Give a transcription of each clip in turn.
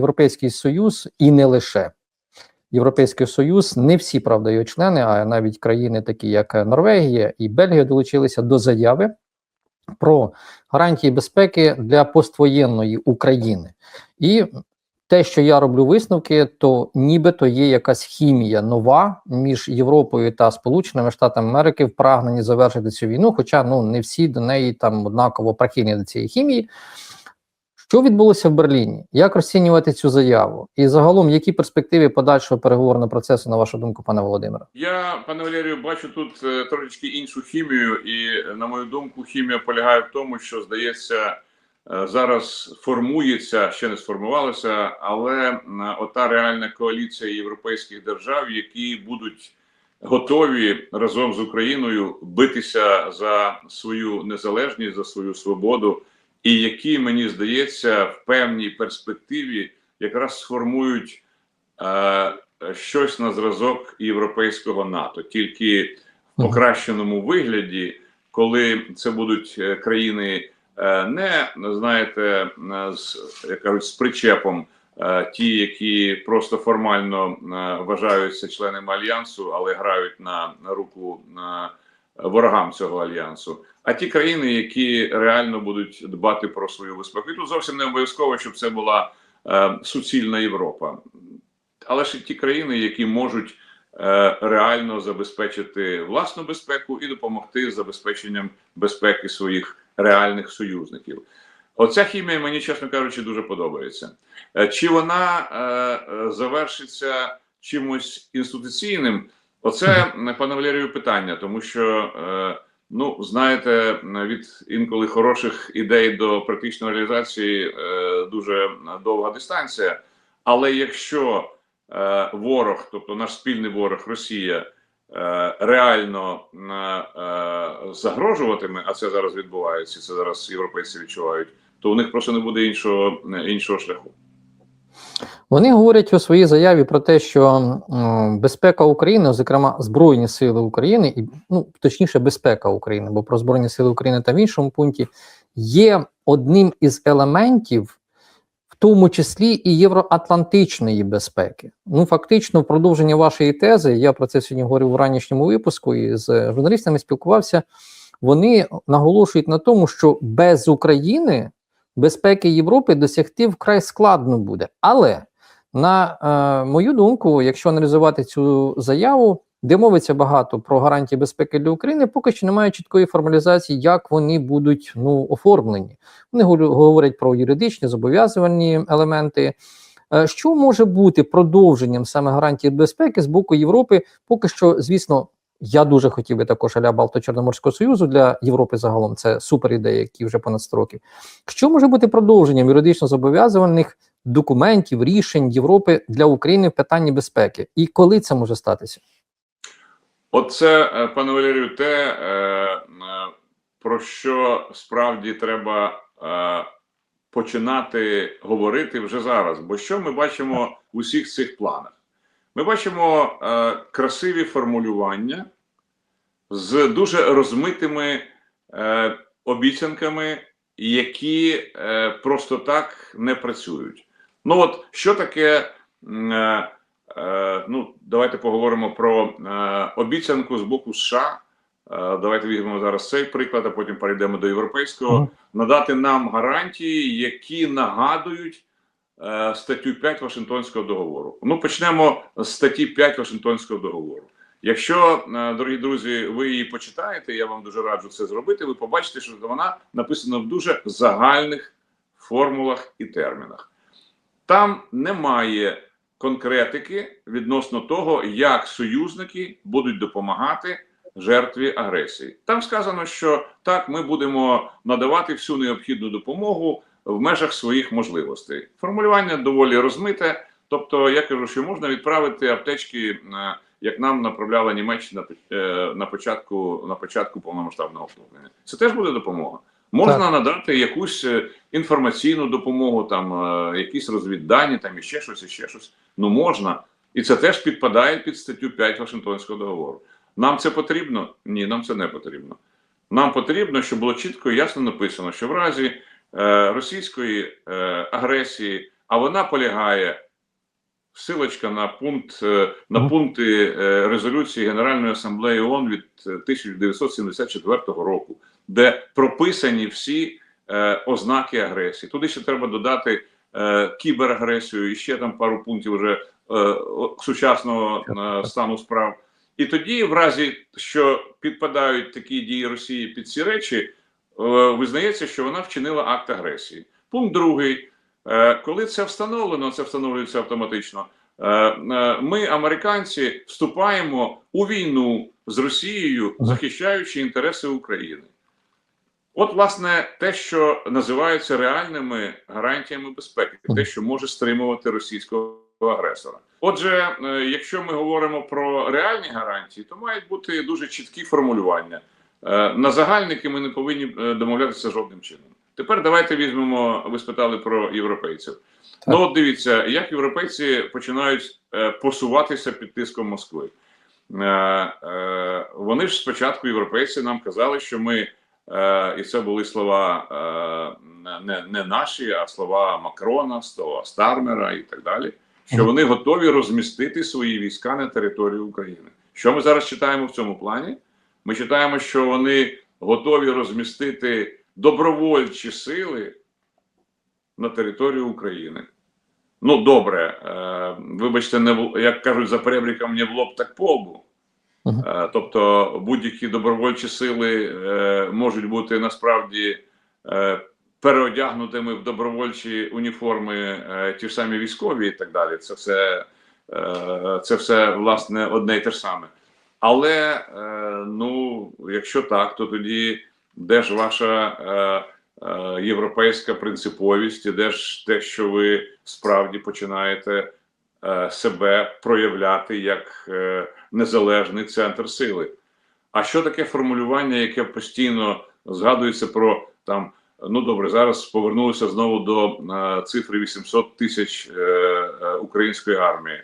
Європейський Союз і не лише. Європейський Союз, не всі, правда, його члени, а навіть країни, такі як Норвегія і Бельгія, долучилися до заяви про гарантії безпеки для поствоєнної України. І те, що я роблю висновки, то нібито є якась хімія нова між Європою та Сполученими Штатами Америки в прагненні завершити цю війну. Хоча ну не всі до неї там однаково прихильні до цієї хімії. Що відбулося в Берліні? Як розцінювати цю заяву? І загалом, які перспективи подальшого переговорного процесу, на вашу думку, пане Володимире? Я, пане Валерію, бачу тут е, трошечки іншу хімію, і на мою думку, хімія полягає в тому, що здається, е, зараз формується, ще не сформувалася, але ота реальна коаліція європейських держав, які будуть готові разом з Україною битися за свою незалежність, за свою свободу, і які мені здається в певній перспективі якраз сформують. е, щось на зразок європейського НАТО, тільки в покращеному вигляді, коли це будуть е, країни е, не знаєте, е, з як кажуть, з причепом, е, ті, які просто формально вважаються членами альянсу, але грають на, на руку на ворогам цього альянсу. А ті країни, які реально будуть дбати про свою безпеку, і тут зовсім не обов'язково, щоб це була е, суцільна Європа але ж ті країни, які можуть е, реально забезпечити власну безпеку і допомогти забезпеченням безпеки своїх реальних союзників. Оця хімія мені, чесно кажучи, дуже подобається. Е, чи вона е, е, завершиться чимось інституційним? Оце пане Валерію питання, тому що. Е, Ну, знаєте, від інколи хороших ідей до практичної реалізації е, дуже довга дистанція. Але якщо е, ворог, тобто наш спільний ворог Росія, реально загрожуватиме, а це зараз відбувається, це зараз європейці відчувають, то у них просто не буде іншого, іншого шляху. Вони говорять у своїй заяві про те, що безпека України, зокрема Збройні Сили України, і ну точніше, безпека України, бо про Збройні Сили України та в іншому пункті є одним із елементів, в тому числі і євроатлантичної безпеки. Ну, фактично, в продовження вашої тези, я про це сьогодні говорив у ранішньому випуску і з журналістами спілкувався. Вони наголошують на тому, що без України безпеки Європи досягти вкрай складно буде. Але на е, мою думку, якщо аналізувати цю заяву, де мовиться багато про гарантії безпеки для України, поки що немає чіткої формалізації, як вони будуть ну оформлені. Вони говорять про юридичні зобов'язувальні елементи. Е, що може бути продовженням саме гарантії безпеки з боку Європи? Поки що, звісно, я дуже хотів би також аля Балто-Чорноморського союзу для Європи загалом. Це супер ідея, які вже понад 100 років. Що може бути продовженням юридично зобов'язувальних документів, рішень Європи для України в питанні безпеки? І коли це може статися? Оце, е, пане Валерію, те, е, е, про що справді треба починати говорити вже зараз. Бо що ми бачимо в усіх цих планах? Ми бачимо красиві формулювання з дуже розмитими обіцянками, які просто так не працюють. Ну от що таке? Е, е, ну, давайте поговоримо про е, обіцянку з боку США. Е, давайте візьмемо зараз цей приклад, а потім перейдемо до європейського. Надати нам гарантії, які нагадують. Е, статтю 5 Вашингтонського договору. Ну почнемо з статті 5 Вашингтонського договору. Якщо, е, дорогі друзі, ви її почитаєте, я вам дуже раджу це зробити. Ви побачите, що вона написана в дуже загальних формулах і термінах. Там немає конкретики відносно того, як союзники будуть допомагати жертві агресії. Там сказано, що так ми будемо надавати всю необхідну допомогу в межах своїх можливостей. Формулювання доволі розмите. Тобто, я кажу, що можна відправити аптечки, е, як нам направляла Німеччина е, на початку на початку повномасштабного вторгнення. Це теж буде допомога. Можна так. надати якусь е, інформаційну допомогу, там якісь розвіддані, там і ще щось, і ще щось. Ну можна, і це теж підпадає під статтю 5 Вашингтонського договору. Нам це потрібно? Ні, нам це не потрібно. Нам потрібно, щоб було чітко і ясно написано, що в разі Е, російської е, агресії а вона полягає. Силочка на пункт е, на пункти е, резолюції Генеральної асамблеї ООН від е, 1974 року, де прописані всі е, ознаки агресії. Туди ще треба додати е, кіберагресію і ще там пару пунктів уже е, сучасного е, стану справ. І тоді, в разі що підпадають такі дії Росії під ці речі, е, визнається, що вона вчинила акт агресії. Пункт другий. Е, Коли це встановлено, це встановлюється автоматично. е, е, Ми, американці, вступаємо у війну з Росією, захищаючи інтереси України. От, власне, те, що називається реальними гарантіями безпеки, те, що може стримувати російського агресора. Отже, якщо ми говоримо про реальні гарантії, то мають бути дуже чіткі формулювання. На загальники ми не повинні домовлятися жодним чином. Тепер давайте візьмемо. Ви спитали про європейців. Ну от дивіться, як європейці починають е, посуватися під тиском Москви. Е, е, вони ж спочатку європейці нам казали, що ми, е, і це були слова е, не, не наші, а слова Макрона, слова Стармера і так далі. Що вони готові розмістити свої війська на території України. Що ми зараз читаємо в цьому плані? Ми читаємо, що вони готові розмістити добровольчі сили на території України. Ну, добре, е, вибачте, не в- як кажуть за перебріком, не в лоб, так по лбу. Мгм. Е, тобто будь-які добровольчі сили е, можуть бути насправді е, переодягнутими в добровольчі уніформи, е, ті ж самі військові і так далі. Це все, е, це все власне одне і те ж саме. Але е, ну, якщо так, то тоді де ж ваша е, е, європейська принциповість, і де ж те, що ви справді починаєте е, себе проявляти як е, незалежний центр сили? А що таке формулювання, яке постійно згадується про там? Ну добре, зараз повернулися знову до е, цифри 800 тисяч е, е, української армії.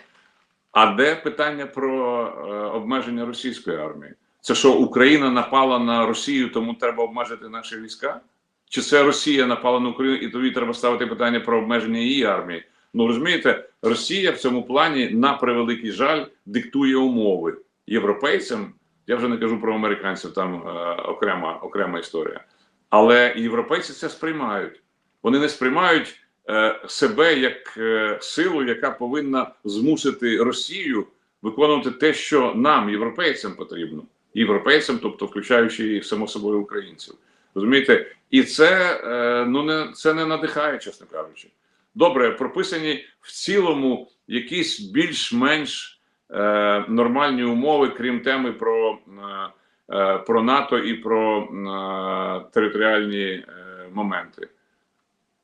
А де питання про е, обмеження російської армії? Це що Україна напала на Росію, тому треба обмежити наші війська? Чи це Росія напала на Україну, і тоді треба ставити питання про обмеження її армії? Ну розумієте, Росія в цьому плані на превеликий жаль диктує умови європейцям. Я вже не кажу про американців, там е, окрема окрема історія. Але європейці це сприймають. Вони не сприймають е, себе як е, силу, яка повинна змусити Росію виконувати те, що нам, європейцям, потрібно. Європейцям, тобто включаючи і само собою українців. Розумієте? І це е, ну не це не надихає, чесно кажучи. Добре, прописані в цілому якісь більш-менш е, нормальні умови, крім теми про, е, е, про НАТО і про е, територіальні е, моменти.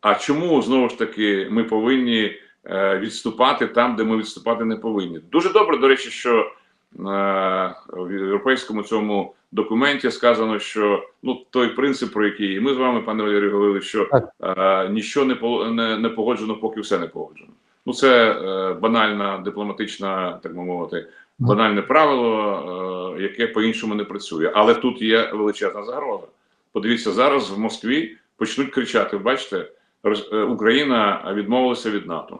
А чому знову ж таки ми повинні е, відступати там, де ми відступати не повинні? Дуже добре, до речі, що в європейському цьому документі сказано, що ну той принцип, про який і ми з вами, пане Валерію, говорили, що е, ніщо не, по- не, не погоджено, поки все не погоджено. Ну це е, банальна дипломатична, так би мовити, банальне правило, е, яке по-іншому не працює. Але тут є величезна загроза. Подивіться, зараз в Москві почнуть кричати: бачите, е, Україна відмовилася від НАТО.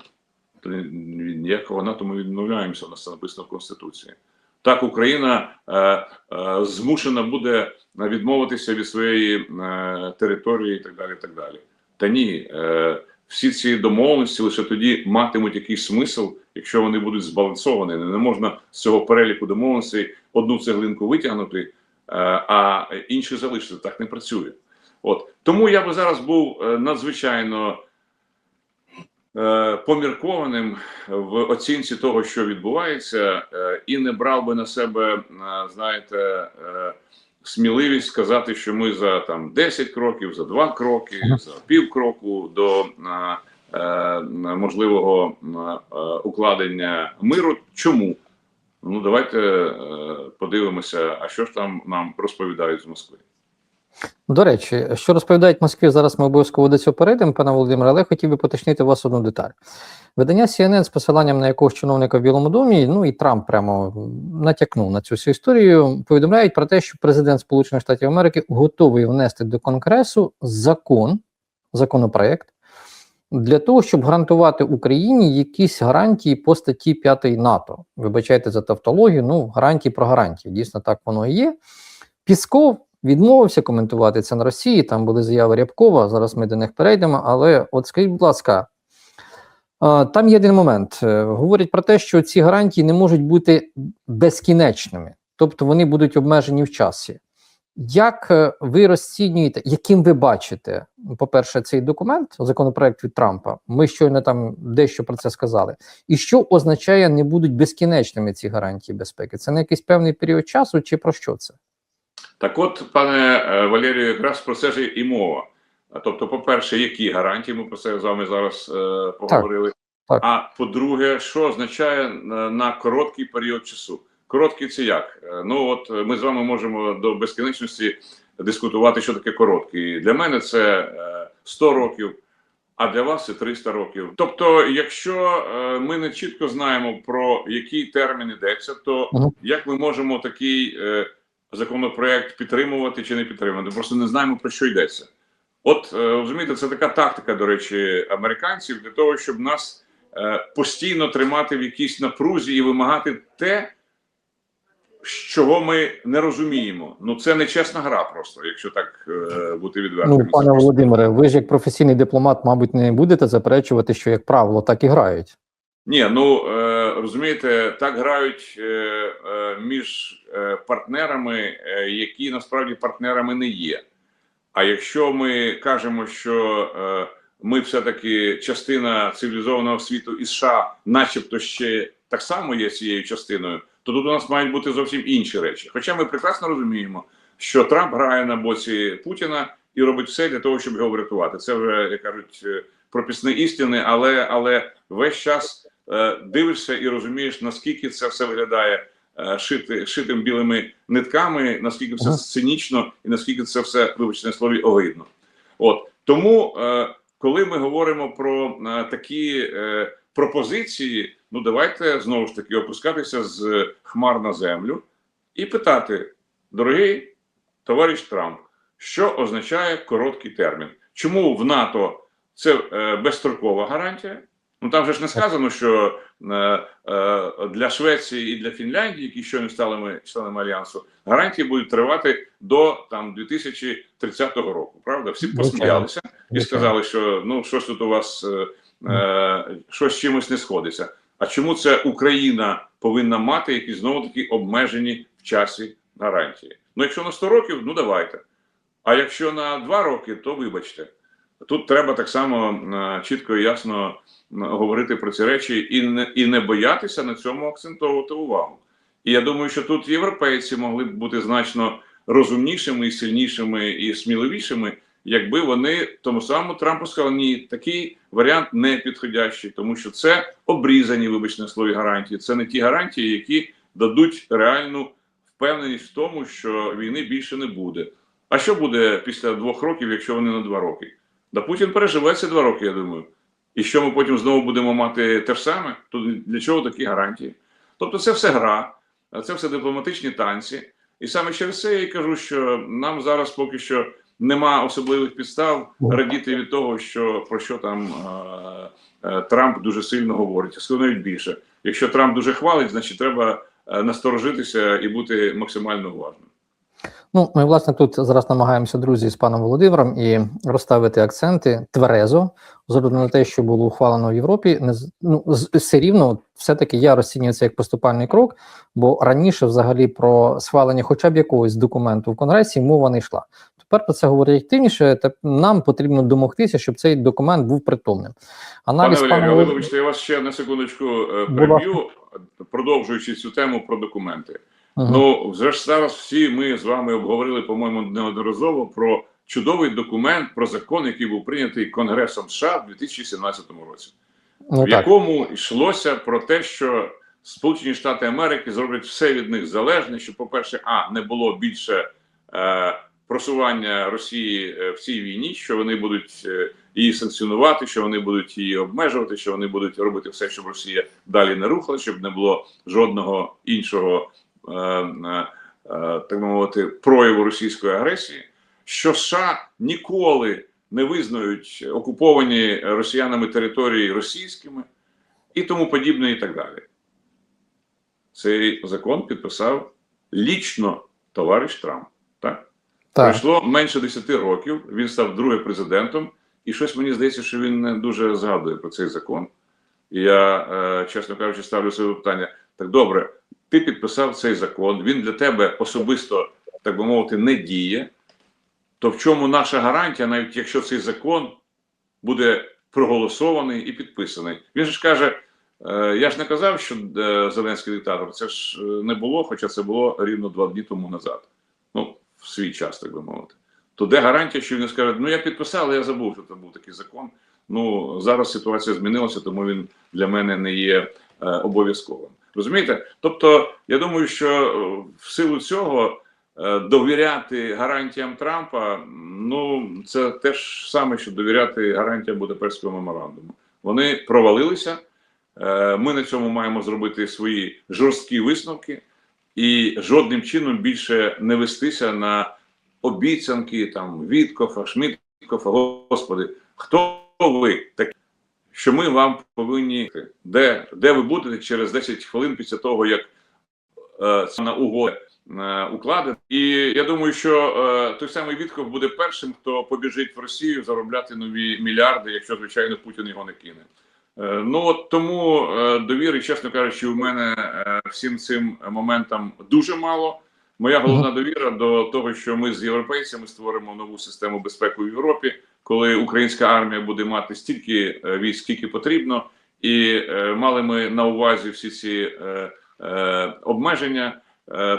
Ніякого НАТО ми відмовляємося, у нас це написано в Конституції. Так, Україна е, е, змушена буде відмовитися від своєї е, території і так далі. І так далі. Та ні, е, всі ці домовленості лише тоді матимуть якийсь смисл, якщо вони будуть збалансовані. Не можна з цього переліку домовленостей одну цеглинку витягнути, е, а інші залишити. Так не працює. От тому я би зараз був е, надзвичайно е, поміркованим в оцінці того, що відбувається, е, і не брав би на себе, е, знаєте, е, сміливість сказати, що ми за там 10 кроків, за 2 кроки, за пів кроку до е, е, можливого е, укладення миру. Чому? Ну давайте е, подивимося, а що ж там нам розповідають з Москви. До речі, що розповідають Москві, зараз ми обов'язково до цього перейдемо, пане Володимире, але хотів би поточнити вас одну деталь. Видання CNN з посиланням на якогось чиновника в Білому домі, ну і Трамп прямо натякнув на цю всю історію. Повідомляють про те, що президент Сполучених Штатів Америки готовий внести до Конгресу закон, законопроект, для того, щоб гарантувати Україні якісь гарантії по статті 5 НАТО. Вибачайте за тавтологію, ну гарантії про гарантії. Дійсно, так воно і є. Пісков відмовився коментувати це на Росії. Там були заяви Рябкова. Зараз ми до них перейдемо. Але от скажіть, будь ласка, там є один момент. Е, Говорять про те, що ці гарантії не можуть бути безкінечними, тобто вони будуть обмежені в часі. Як е, ви розцінюєте, яким ви бачите, по-перше, цей документ, законопроект від Трампа? Ми щойно там дещо про це сказали. І що означає не будуть безкінечними ці гарантії безпеки? Це на якийсь певний період часу, чи про що це? Так от, пане е, Валерію, якраз про це ж і мова. Тобто, по-перше, які гарантії, ми про це з вами зараз е, поговорили. так. А по-друге, що означає на, на короткий період часу? Короткий це як? Е, Ну от е, ми з вами можемо до безкінечності дискутувати, що таке короткий. Для мене це е, 100 років, а для вас це 300 років. Тобто, якщо е, ми не чітко знаємо про який термін йдеться, то Мгм. як ми можемо такий е, законопроект підтримувати чи не підтримувати? Просто не знаємо про що йдеться. От е, розумієте, це така тактика, до речі, американців для того, щоб нас е, постійно тримати в якійсь напрузі і вимагати те, чого ми не розуміємо. Ну це не чесна гра, просто якщо так е, бути відвертим. Ну, пане Володимире, ви ж як професійний дипломат, мабуть, не будете заперечувати, що як правило так і грають. Ні, ну е, розумієте, так грають е, е, між е, партнерами, які насправді партнерами не є. А якщо ми кажемо, що ми все-таки частина цивілізованого світу і США, начебто ще так само є цією частиною, то тут у нас мають бути зовсім інші речі. Хоча ми прекрасно розуміємо, що Трамп грає на боці Путіна і робить все для того, щоб його врятувати. Це вже як кажуть прописні істини, але але весь час дивишся і розумієш, наскільки це все виглядає е, шити, шитим білими нитками, наскільки все цинічно і наскільки це все, вибачте слові, огидно. От тому, е, коли ми говоримо про е, такі е, пропозиції, ну давайте знову ж таки опускатися з хмар на землю і питати, дорогий товариш Трамп, що означає короткий термін? Чому в НАТО це е, безстрокова гарантія? Ну там же ж не сказано, що е, е, для Швеції і для Фінляндії, які щойно стали членами альянсу, гарантії будуть тривати до там 2030 року. Правда, всі посміялися і сказали, що ну щось тут у вас е, е, щось з чимось не сходиться. А чому це Україна повинна мати якісь знову таки обмежені в часі гарантії? Ну, якщо на 100 років, ну давайте. А якщо на 2 роки, то вибачте. Тут треба так само е, чітко і ясно е, говорити про ці речі і не, і не боятися на цьому акцентовувати увагу. І я думаю, що тут європейці могли б бути значно розумнішими сильнішими і сміливішими, якби вони тому самому Трампу сказали, ні, такий варіант не підходящий, тому що це обрізані, вибачте слові гарантії. Це не ті гарантії, які дадуть реальну впевненість в тому, що війни більше не буде. А що буде після двох років, якщо вони на два роки? Да Путін переживе ці два роки, я думаю. І що ми потім знову будемо мати те ж саме? То для чого такі гарантії? Тобто, це все гра, це все дипломатичні танці. І саме через це я і кажу, що нам зараз поки що нема особливих підстав радіти від того, що про що там е, е, Трамп дуже сильно говорить. Навіть більше. Якщо Трамп дуже хвалить, значить треба е, насторожитися і бути максимально уважним. Ну, ми, власне, тут зараз намагаємося, друзі, з паном Володимиром і розставити акценти тверезо, з огляду на те, що було ухвалено в Європі. Не ну, все рівно, все-таки я розцінюю це як поступальний крок, бо раніше, взагалі, про схвалення хоча б якогось документу в Конгресі мова не йшла. Тепер про це говорять активніше. Та нам потрібно домогтися, щоб цей документ був притомним. Пане Аналіз Валерію, але Володимира- я вас ще на секундочку е, переб'ю, продовжуючи цю тему про документи. Ну, вже ж зараз всі ми з вами обговорили, по-моєму, неодноразово про чудовий документ про закон, який був прийнятий Конгресом США в 2017 році, ну, в якому йшлося про те, що Сполучені Штати Америки зроблять все від них залежне, щоб, по-перше, а не було більше е, просування Росії е, в цій війні, що вони будуть е, її санкціонувати, що вони будуть її обмежувати, що вони будуть робити все, щоб Росія далі не рухала, щоб не було жодного іншого так би мовити прояву російської агресії. Що США ніколи не визнають окуповані росіянами території російськими і тому подібне, і так далі. Цей закон підписав лічно товариш Трамп. Так? Так. Пройшло менше 10 років, він став другим президентом, і щось мені здається, що він не дуже згадує про цей закон. І я, е, чесно кажучи, ставлю собі питання: так добре, ти підписав цей закон, він для тебе особисто, так би мовити, не діє. То в чому наша гарантія, навіть якщо цей закон буде проголосований і підписаний? Він ж каже: е, я ж не казав, що е, Зеленський диктатор, це ж е, не було, хоча це було рівно два дні тому назад. Ну, в свій час, так би мовити. То де гарантія, що він скаже, ну я підписав, але я забув, що це був такий закон. Ну зараз ситуація змінилася, тому він для мене не є е, обов'язковим. Розумієте? Тобто, я думаю, що е, в силу цього е, довіряти гарантіям Трампа, ну це те ж саме, що довіряти гарантіям Будапештського меморандуму. Вони провалилися. Е, ми на цьому маємо зробити свої жорсткі висновки і жодним чином більше не вестися на обіцянки там Віткофа, Шміткофа. Господи, хто ви такі, що ми вам повинні де, де ви будете через 10 хвилин після того, як е, ця угода е, укладена. І я думаю, що е, той самий Вітков буде першим, хто побіжить в Росію заробляти нові мільярди, якщо звичайно Путін його не кине. Е, Ну от тому е, довіри, чесно кажучи, у мене е, всім цим моментам дуже мало. Моя головна довіра до того, що ми з європейцями створимо нову систему безпеки в Європі, коли українська армія буде мати стільки е, військ, скільки потрібно, і е, мали ми на увазі всі ці е, обмеження.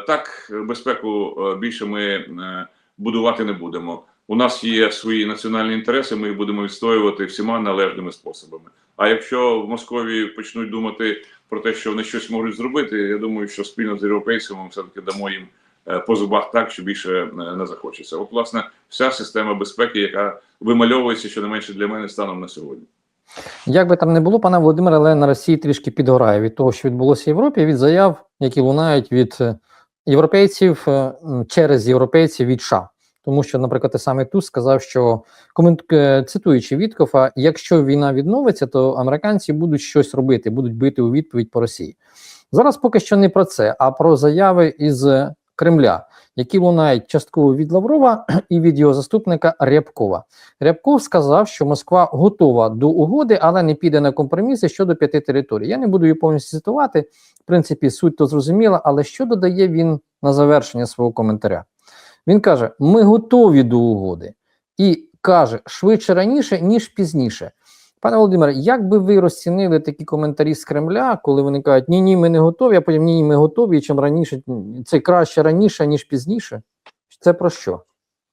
Так безпеку більше ми будувати не будемо. У нас є свої національні інтереси, ми їх будемо відстоювати всіма належними способами. А якщо в Московії почнуть думати про те, що вони щось можуть зробити, я думаю, що спільно з європейцями ми все таки дамо їм по зубах так, що більше е, не захочеться. От, власне, вся система безпеки, яка вимальовується щонайменше для мене станом на сьогодні. Як би там не було, пане Володимире, але на Росії трішки підгорає від того, що відбулося в Європі, від заяв, які лунають від е, європейців е, через європейців від США. Тому що, наприклад, той самий Туз сказав, що е, цитуючи Віткофа, якщо війна відновиться, то американці будуть щось робити, будуть бити у відповідь по Росії. Зараз поки що не про це, а про заяви із е, Кремля, які лунають частково від Лаврова і від його заступника Рябкова. Рябков сказав, що Москва готова до угоди, але не піде на компроміси щодо п'яти територій. Я не буду її повністю цитувати. В принципі, суть то зрозуміла, але що додає він на завершення свого коментаря? Він каже: ми готові до угоди і каже швидше раніше, ніж пізніше. Пане Володимире, як би ви розцінили такі коментарі з Кремля, коли вони кажуть, ні, ні, ми не готові, а потім ні, ні, ми готові, і чим раніше це краще раніше, ніж пізніше? Це про що?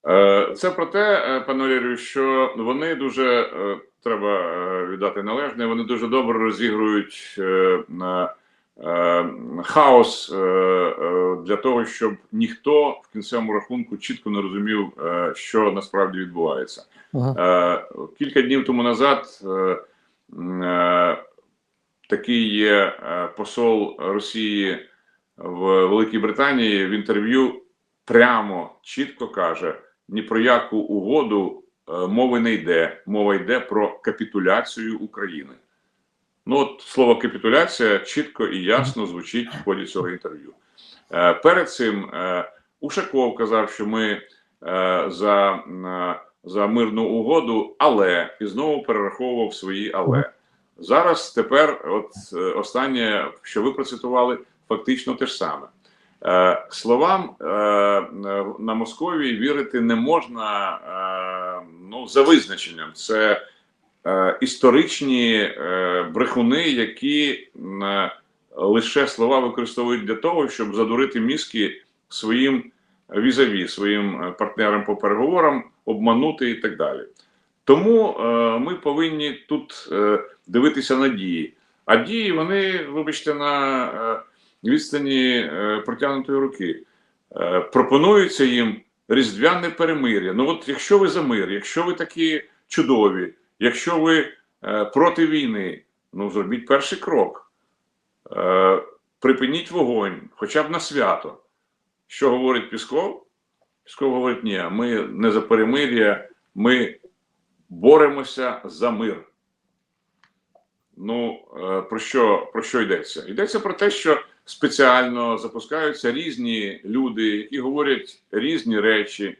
Е, Це про те, е, пане Валерію, що вони дуже е, треба віддати належне. Вони дуже добре розігрують на, хаос е, е, для того, щоб ніхто в кінцевому рахунку чітко не розумів, е, що насправді відбувається. Ага. Е, Кілька днів тому назад е, е, такий є е, посол Росії в Великій Британії в інтерв'ю прямо чітко каже: ні про яку угоду е, мови не йде. Мова йде про капітуляцію України. Ну, от слово капітуляція чітко і ясно звучить в ході цього інтерв'ю. Е, перед цим е, Ушаков казав, що ми е, за, за мирну угоду, але і знову перераховував свої але. Зараз тепер, от останнє, що ви процитували, фактично те ж саме. Словам на Московії вірити не можна ну, за визначенням. Це історичні е, брехуни, які е, лише слова використовують для того, щоб задурити мізки своїм візаві, своїм е, партнерам по переговорам, обманути і так далі. Тому е, ми повинні тут е, дивитися на дії. А дії вони, вибачте, на е, відстані е, протягнутої руки. Е, пропонується їм різдвяне перемир'я. Ну от якщо ви за мир, якщо ви такі чудові, якщо ви е, проти війни, ну зробіть перший крок. Е, припиніть вогонь, хоча б на свято. Що говорить Пісков? Пісков говорить: ні, ми не за перемир'я, ми боремося за мир. Ну, е, про що, про що йдеться? Йдеться про те, що спеціально запускаються різні люди, які говорять різні речі,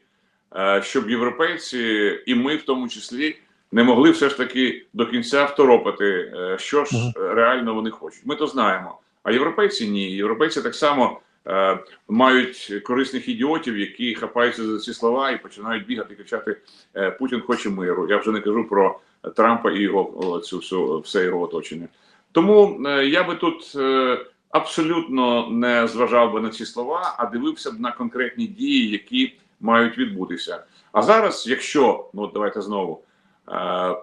щоб європейці, і ми в тому числі, не могли все ж таки до кінця второпати, е, що ж е, реально вони хочуть. Ми то знаємо. А європейці ні. Європейці так само е, мають корисних ідіотів, які хапаються за ці слова і починають бігати, кричати: е, Путін хоче миру. Я вже не кажу про Трампа і його цю всю все його оточення. Тому е, я би тут е, абсолютно не зважав би на ці слова, а дивився б на конкретні дії, які мають відбутися. А зараз, якщо ну давайте знову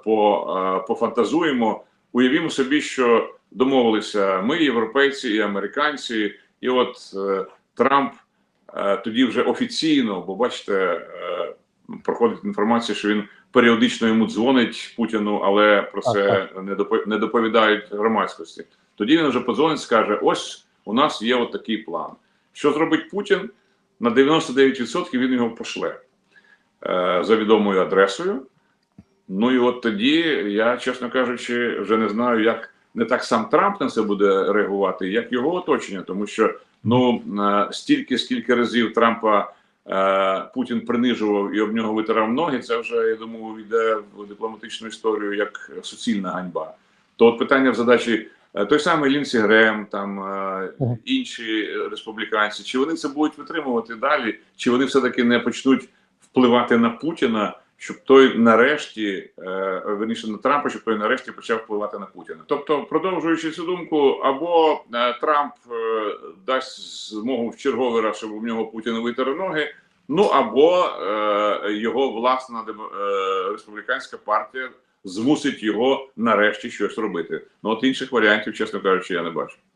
по, е, пофантазуємо, уявімо собі, що домовилися ми, європейці і американці, і от е, Трамп е, тоді вже офіційно, бо бачите, е, проходить інформація, що він періодично йому дзвонить Путіну, але про це не допо- доповідають громадськості. Тоді він вже подзвонить, скаже: ось у нас є от такий план. Що зробить Путін? На 99% він його пошле е, за відомою адресою. Ну і от тоді я, чесно кажучи, вже не знаю, як не так сам Трамп на це буде реагувати, як його оточення, тому що ну е, стільки, скільки разів Трампа е, Путін принижував і об нього витирав ноги, це вже я думаю, йде в дипломатичну історію як суцільна ганьба. То от питання в задачі е, той самий Лінсі Грем, там е, інші республіканці, чи вони це будуть витримувати далі, чи вони все таки не почнуть впливати на Путіна, щоб той нарешті, е, верніше на Трампа, щоб той нарешті почав впливати на Путіна. Тобто, продовжуючи цю думку, або е, Трамп е, дасть змогу в черговий раз, щоб у нього Путін витер ноги. Ну або його власна е, республіканська партія змусить його нарешті щось робити. Ну от інших варіантів, чесно кажучи, я не бачу.